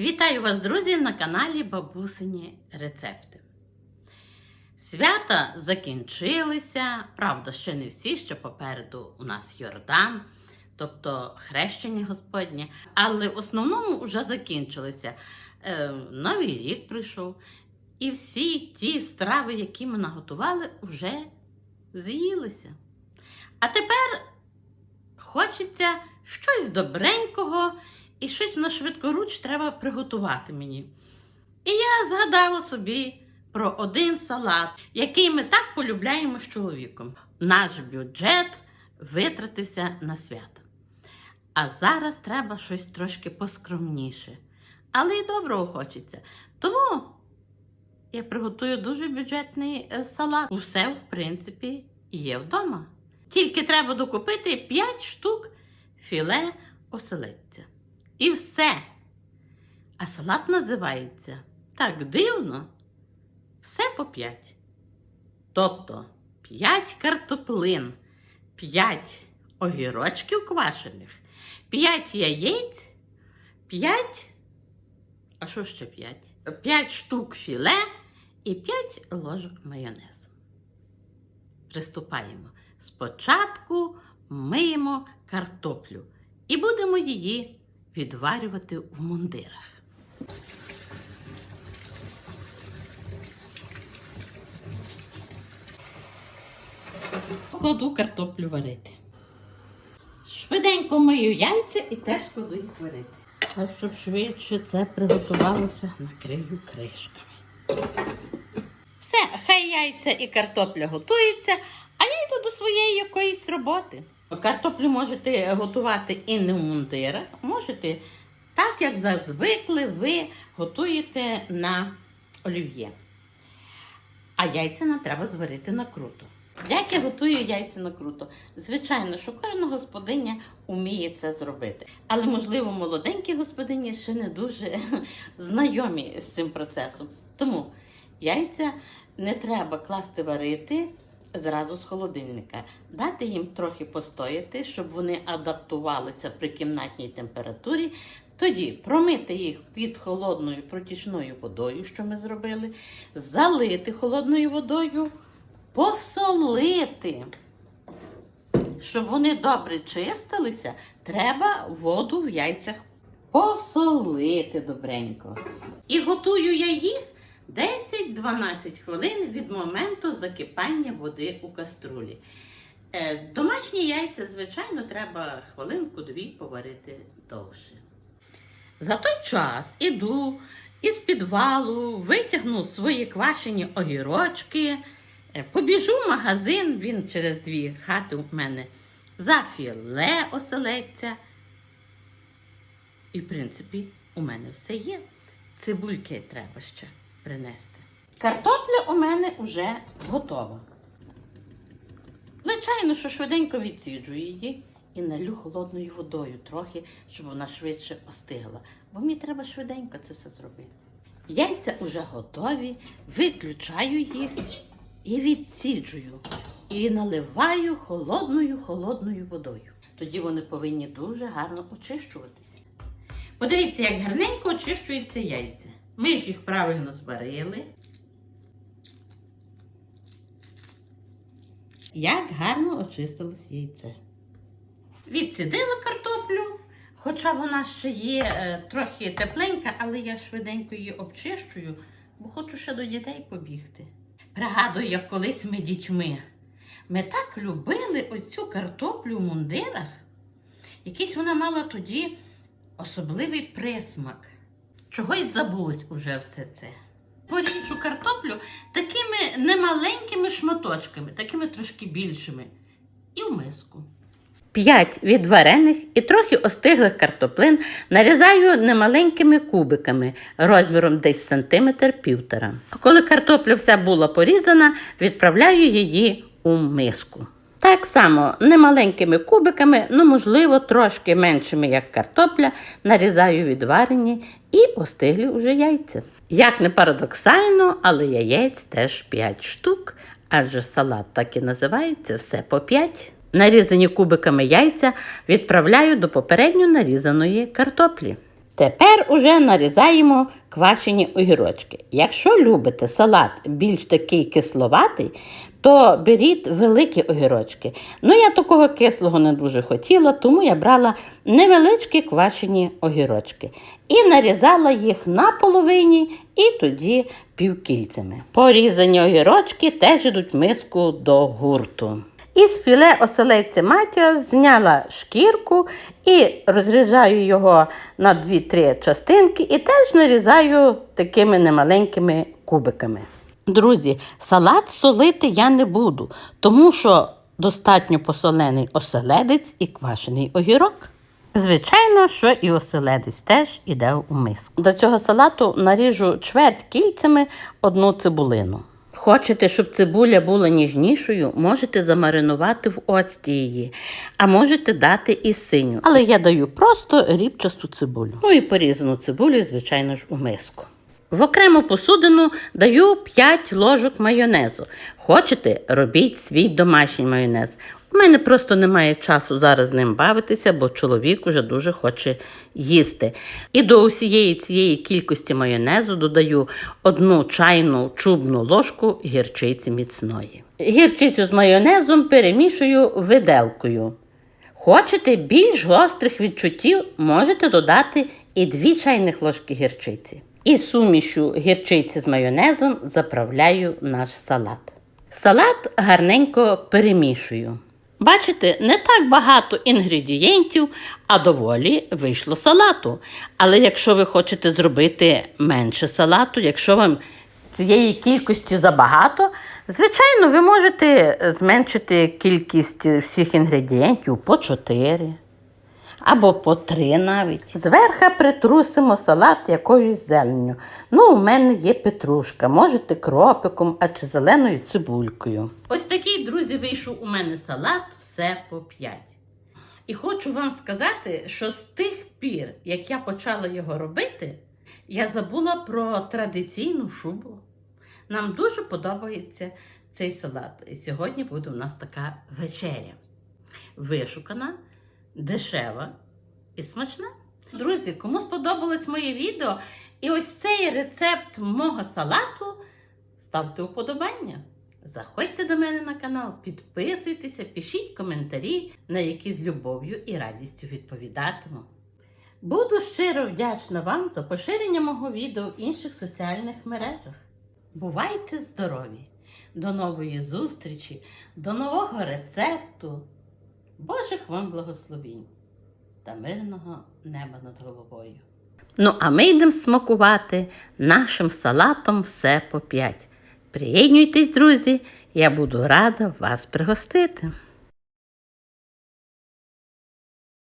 Вітаю вас, друзі, на каналі Бабусині Рецепти. Свята закінчилися, правда, ще не всі, ще попереду у нас Йордан, тобто хрещення Господнє, але в основному вже закінчилися. Е, Новий рік прийшов, і всі ті страви, які ми наготували, вже з'їлися. А тепер хочеться щось добренького. І щось на швидкоруч треба приготувати мені. І я згадала собі про один салат, який ми так полюбляємо з чоловіком. Наш бюджет витратився на свято. А зараз треба щось трошки поскромніше. Але й доброго хочеться. Тому я приготую дуже бюджетний е, салат. Усе, в принципі, є вдома. Тільки треба докупити 5 штук філе оселедця. І все. А салат називається так дивно. Все по п'ять. Тобто 5 картоплин, 5 огірочків квашених, 5 яєць, 5. А що ще 5? 5 штук філе і 5 ложок майонезу. Приступаємо. Спочатку миємо картоплю і будемо її відварювати в мундирах. Кладу картоплю варити. Швиденько мию яйця і теж кладу їх варити. А щоб швидше це приготувалося, накрию кришками. Все, хай яйця і картопля готуються, а я йду до своєї якоїсь роботи. Картоплю можете готувати і не в мундирах, можете так, як зазвикли, ви готуєте на олів'є. А яйця нам треба зварити на круто. Як я готую яйця на круто? Звичайно, що кожна господиня вміє це зробити. Але, можливо, молоденькі господині ще не дуже знайомі з цим процесом. Тому яйця не треба класти варити зразу з холодильника. Дати їм трохи постояти, щоб вони адаптувалися при кімнатній температурі. Тоді промити їх під холодною протічною водою, що ми зробили, залити холодною водою, посолити. Щоб вони добре чистилися, треба воду в яйцях посолити добренько. І готую я їх 10-12 хвилин від моменту закипання води у каструлі. Е, Домашні яйця, звичайно, треба хвилинку-дві поварити довше. За той час іду із підвалу, витягну свої квашені огірочки, е, побіжу в магазин, він через дві хати у мене за філе оселедця. І, в принципі, у мене все є. Цибульки треба ще принести. Картопля у мене вже готова. Звичайно, що швиденько відсіджу її і налю холодною водою трохи, щоб вона швидше остигла. Бо мені треба швиденько це все зробити. Яйця вже готові, виключаю їх і відсіджую. І наливаю холодною холодною водою. Тоді вони повинні дуже гарно очищуватися. Подивіться, як гарненько очищуються яйця. Ми ж їх правильно зварили. Як гарно очистилось яйце. Відсідила картоплю, хоча вона ще є е, трохи тепленька, але я швиденько її обчищую, бо хочу ще до дітей побігти. Пригадую, як колись ми дітьми. Ми так любили оцю картоплю в мундирах. Якийсь вона мала тоді особливий присмак. Чогось забулось уже все це. Поріжу картоплю такими немаленькими шматочками, такими трошки більшими. І в миску. П'ять відварених і трохи остиглих картоплин нарізаю немаленькими кубиками розміром десь сантиметр півтора. Коли картопля вся була порізана, відправляю її у миску. Так само немаленькими кубиками, ну можливо, трошки меншими, як картопля, нарізаю відварені і остиглі уже яйця. Як не парадоксально, але яєць теж 5 штук, адже салат так і називається все по 5. Нарізані кубиками яйця відправляю до попередньо нарізаної картоплі. Тепер уже нарізаємо квашені огірочки. Якщо любите салат більш такий кисловатий, то беріть великі огірочки. Ну, я такого кислого не дуже хотіла, тому я брала невеличкі квашені огірочки. І нарізала їх на половині і тоді півкільцями. Порізані огірочки теж йдуть в миску до гурту. Із філе оселедця Матіо зняла шкірку і розрізаю його на 2-3 частинки і теж нарізаю такими немаленькими кубиками. Друзі, салат солити я не буду, тому що достатньо посолений оселедець і квашений огірок. Звичайно, що і оселедець теж іде у миску. До цього салату наріжу чверть кільцями одну цибулину. Хочете, щоб цибуля була ніжнішою, можете замаринувати в оцті її, а можете дати і синю. Але я даю просто рібчасту цибулю. Ну і порізану цибулю, звичайно ж, у миску. В окрему посудину даю 5 ложок майонезу. Хочете, робіть свій домашній майонез. У мене просто немає часу зараз з ним бавитися, бо чоловік уже дуже хоче їсти. І до усієї цієї кількості майонезу додаю одну чайну чубну ложку гірчиці міцної. Гірчицю з майонезом перемішую виделкою. Хочете більш гострих відчуттів, можете додати і 2 чайних ложки гірчиці. І сумішю гірчиці з майонезом заправляю наш салат. Салат гарненько перемішую. Бачите, не так багато інгредієнтів, а доволі вийшло салату. Але якщо ви хочете зробити менше салату, якщо вам цієї кількості забагато, звичайно, ви можете зменшити кількість всіх інгредієнтів по 4 або по 3 навіть. Зверха притрусимо салат якоюсь зеленню. Ну, у мене є петрушка, можете кропиком, а чи зеленою цибулькою. Ось такий, друзі, вийшов у мене салат все по 5. І хочу вам сказати, що з тих пір, як я почала його робити, я забула про традиційну шубу. Нам дуже подобається цей салат. І сьогодні буде у нас така вечеря. Вишукана, дешева і смачна. Друзі, кому сподобалось моє відео і ось цей рецепт мого салату, ставте уподобання. Заходьте до мене на канал, підписуйтеся, пишіть коментарі, на які з любов'ю і радістю відповідатиму. Буду щиро вдячна вам за поширення мого відео в інших соціальних мережах. Бувайте здорові! До нової зустрічі, до нового рецепту. Божих вам благословінь та мирного неба над головою. Ну, а ми йдемо смакувати нашим салатом все по п'ять. Приєднуйтесь, друзі, я буду рада вас пригостити.